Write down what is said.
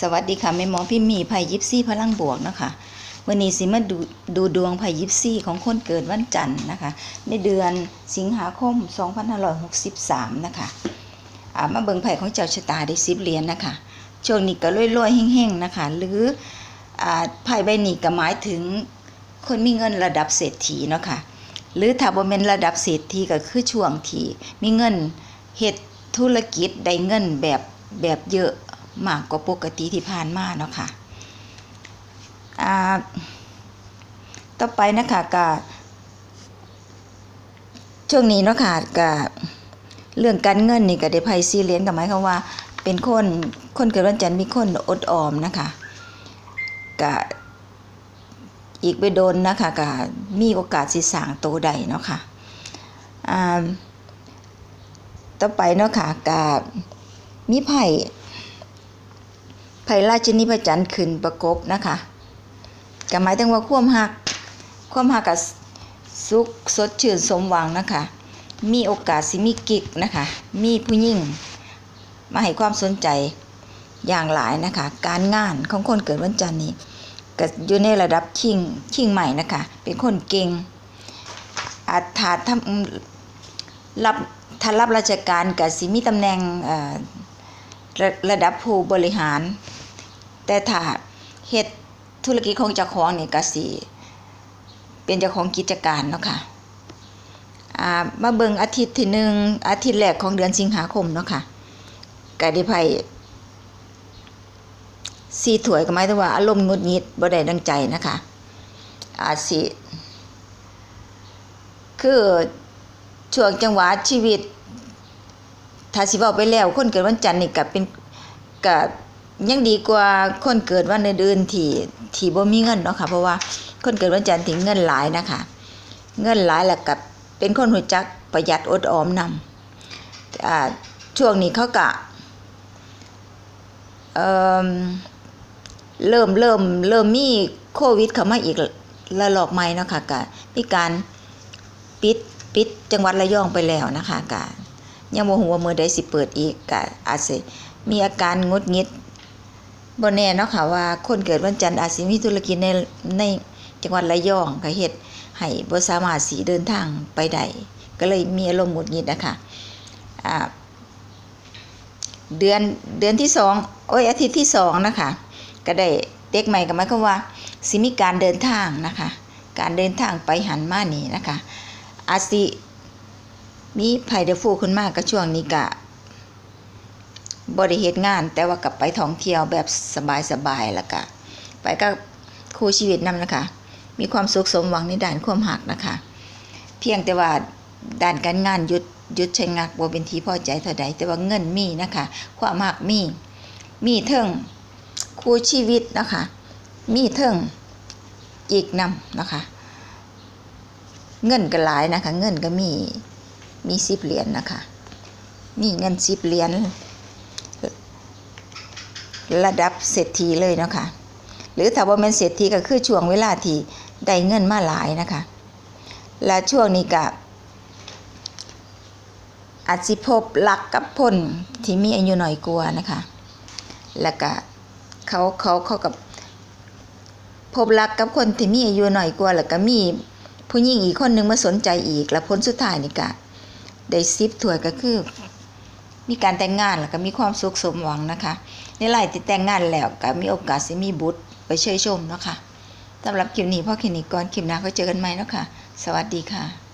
สวัสดีค่ะแม่หมอพี่มีไผ่ยิปซี่พลังบวกนะคะวันนี้สิมาดูดูดวงไผ่ยิปซี่ของคนเกิดวันจันทร์นะคะ ในเดือนสิงหาคม 2563 นะคะามาเบิ่งไผ่ของเจ้าชะตาได้สิบเหรียญนะคะช่วงนี้ก็รวยๆเฮงๆนะคะ หรืออ่าไพ่ใบนี้ก็หมายถึงคนมีเงินระดับเศรษฐีเนาะค่ะหรือถ้าบ่แม่นระดับเศรษฐีก็คือช่วงที่มีเงินเฮ็ดธุรกิจได้เงินแบบแบบเยอะ มากกว่าปกติที่ผ่านมาเนาะค่ะอ่าต่อไปนะคะก็ช่วงนี้เนาะค่ะก็เรื่องการเงินนี่ก็ได้ไพซีเหรียญก็หมายความว่า เป็นคนคนเกิดวันจันทร์มีคนอดออมนะคะก็อีกไปโดนนะคะก็มีโอกาสสิสางโตได้เนาะค่ะอ่าต่อไปเนาะค่ะก็มีไพ่ ไพ่ราชินีพระจันทร์ขึ้นประกบนะคะก็หมายถึงว่าความหักความหักกับสุขสดชื่นสมหวังนะคะ มีโอกาสสิมีกิกนะคะ มีผู้หญิงมาให้ความสนใจอย่างหลายนะคะ การงานของคนเกิดวันจันทร์นี้ก็อยู่ในระดับชิงชิงใหม่นะคะ เป็นคนเก่งอาจถาทำรับถ้ารับราชการกับสิมีตำแหน่งระระดับผู้บริหาร แต่ถ้าเฮ็ดธุรกิจของเจ้าของนี่ก็สิเป็นเจ้าของกิจการเนาะค่ะอ่ามาเบิ่งอาทิตย์ที่หนึ่งอาทิตย์แรกของเดือนสิงหาคมเนาะค่ะก็ได้ไพ่สีถวยก็หมายถึงว่าอารมณ์งดงิดบ่ได้ดังใจนะคะ อาจสิคือช่วงจังหวะชีวิตถ้าสิว้าไปแล้วคนเกิดวันจันทร์นี่ก็เป็นก็ ยังดีกว่าคนเกิดวันอื่นๆที่ที่บ่มีเงินเนาะค่ะ เพราะว่าคนเกิดวันจันทร์ที่เงินหลายนะคะ เงินหลายแหล้วก็เป็นคนรู้จักประหยัดอดออมนำอ่าช่วงนี้เขากะเเริ่มเริ่มเริ่มมีโควิดเข้ามาอีกระลอกใหม่เนาะค่ะกะมีการปิดปิดจังหวัดระยองไปแล้วนะคะกะยังบ่ฮู้ว่ามือใดสิเปิดอีกกะอาจสิมีอาการงดงิด บ่แน่เนาะค่ะว่าคนเกิดวันจันทร์อาจสิมีธุรกิจในในจังหวัดระยองก็เฮ็ดให้บ่สามารถสิเดินทางไปได้ก็เลยมีอารมณ์หงุดหงิดนะคะเดือนเดือนที่สองโอ้ยอาทิตย์ที่สองนะคะก็ได้เด็กใหม่ก็หมายความว่าสิมีการเดินทางนะคะ การเดินทางไปหันมานี่นะคะอาสิมีไผเดฟูขึ้นมากก็ช่วงนี้กะ บริเหตุงาน แต่ว่ากลับไปท่องเที่ยวแบบสบายๆแล้วก็ไปก็คู่ชีวิตนำนะคะ มีความสุขสมหวังในด้านความหักนะคะ เพียงแต่ว่าด้านการงานหยุดหยุดชะงักบ่เป็นที่พอใจเท่าใดแต่ว่าเงินมีนะคะ ความหักมี มีเทิงคู่ชีวิตนะคะ มีเทิงอีกนำนะคะ เงินก็หลายนะคะ เงินก็มีมีสิบเหรียญนะคะ มีเงินสิบเหรียญ ระดับเศรษฐีเลยเนาะคะหรือถ้าว่าเป็นเศรษฐีก็คือช่วงเวลาที่ได้เงินมาหลายนะคะ และช่วงนี้ก็อาจสิพบรักกับคนที่มีอายุหน้อยกว่านะคะ แล้วก็เขาเขาเขากับพบรักกับคนที่มีอายุหน้อยกว่าแล้วก็มีผู้หญิงอีกคนนึงมาสนใจอีก แล้วผลสุดท้ายนี่ก็ได้ซิปถวยก็คือ มีการแต่งงานแล้วก็มีความสุขสมหวังนะคะ ในหลายที่แต่งงานแล้วก็มีโอกาสสิมีบุตรไปเชยชมเนาะค่ะสำหรับคลิปนี้พ่อคลินิกก่อนคลิปหน้าก็เจอกันใหม่เนาะค่ะ สวัสดีค่ะ